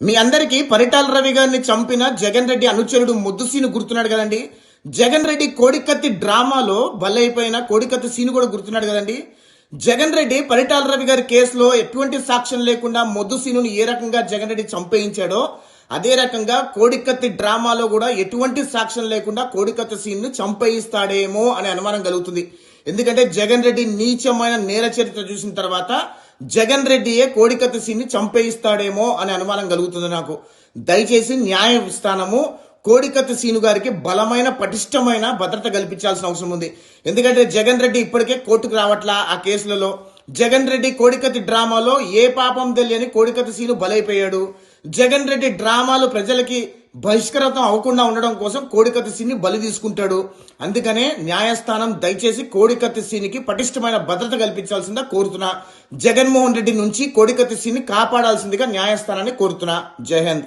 మీ అందరికీ పరిటాల రవి గారిని చంపిన జగన్ రెడ్డి అనుచరుడు ముద్దుసీను గుర్తున్నాడు కదండి. జగన్ రెడ్డి కోడికత్తి డ్రామాలో బలైపోయిన కోడికత్తి సీను కూడా గుర్తున్నాడు కదండి. జగన్ రెడ్డి పరిటాల రవి గారి కేసులో ఎటువంటి సాక్ష్యం లేకుండా మొద్దు సీనుని ఏ రకంగా జగన్ రెడ్డి చంపేయించాడో అదే రకంగా కోడికత్తి డ్రామాలో కూడా ఎటువంటి సాక్ష్యం లేకుండా కోడికత్తి సీన్ను చంపేయిస్తాడేమో అనే అనుమానం కలుగుతుంది. ఎందుకంటే జగన్ రెడ్డి నీచమైన నేర చరిత్ర చూసిన తర్వాత జగన్ రెడ్డియే కోడికత్తి సీన్ చంపేయిస్తాడేమో అనే అనుమానం కలుగుతుంది నాకు. దయచేసి న్యాయస్థానము కోడికత్తి సీను గారికి బలమైన పటిష్టమైన భద్రత కల్పించాల్సిన అవసరం ఉంది. ఎందుకంటే జగన్ రెడ్డి ఇప్పటికే కోర్టుకు రావట్లా ఆ కేసులలో. జగన్ రెడ్డి కోడికత్తి డ్రామాలో ఏ పాపం తెలియని కోడికత్తి సీను బలైపోయాడు. జగన్ రెడ్డి డ్రామాలు ప్రజలకి బహిష్కృతం అవ్వకుండా ఉండడం కోసం కోడికత్తి సీన్ని బలి తీసుకుంటాడు. అందుకనే న్యాయస్థానం దయచేసి కోడికత్తి సీనికి పటిష్టమైన భద్రత కల్పించాల్సిందిగా కోరుతున్నా. జగన్మోహన్ రెడ్డి నుంచి కోడికత్తి సీన్ని కాపాడాల్సిందిగా న్యాయస్థానాన్ని కోరుతున్నా. జై హింద్.